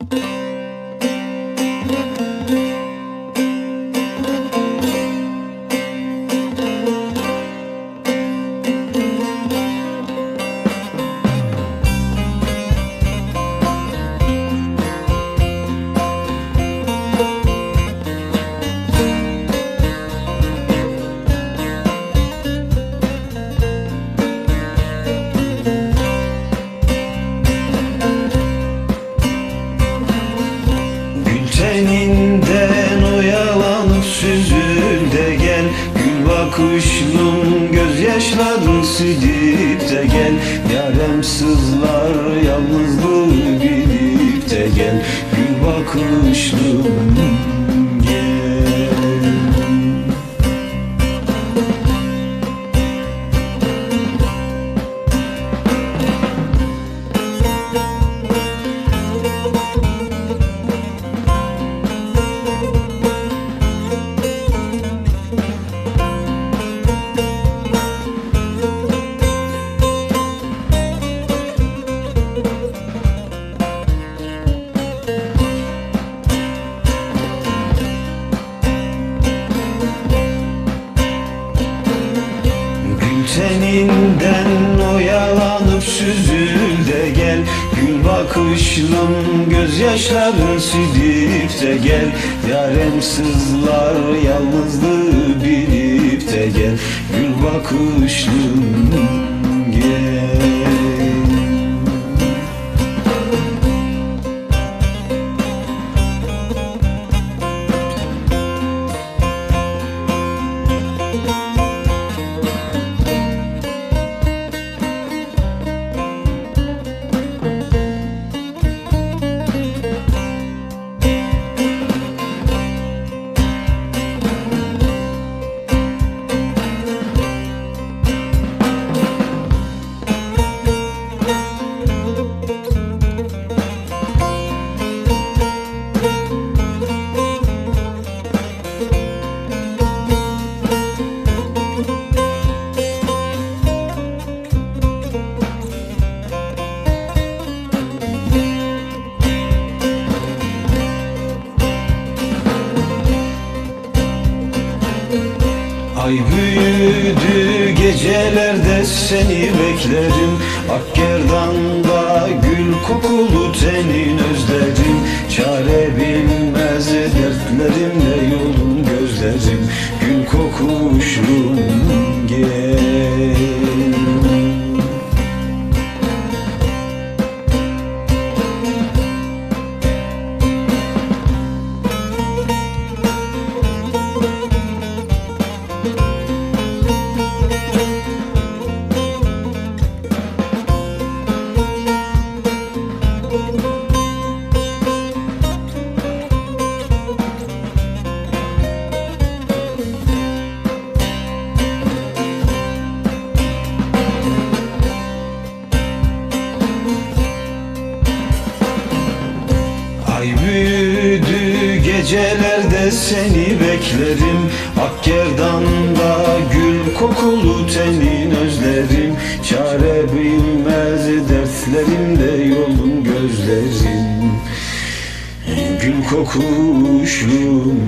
Gül Bakışlım gözyaşların silip de gel. Yarem sızlar yalnızlığı bilip de gel. Gül bakışlım teninden oyalanıp süzül de gel. Gül bakışlım gözyaşların silip de gel. Yarem sızlar yalnızlığı bilip de gel. Gül bakışlım Ay büyüdü gecelerde seni beklerim Akkerdan'da gül kokulu tenin özlerim Çare bilmez gecelerde seni beklerim. Akkerdan'da gül kokulu tenin özlerim. Çare bilmez dertlerimde yolun gözlerim. Gül kokuşum gel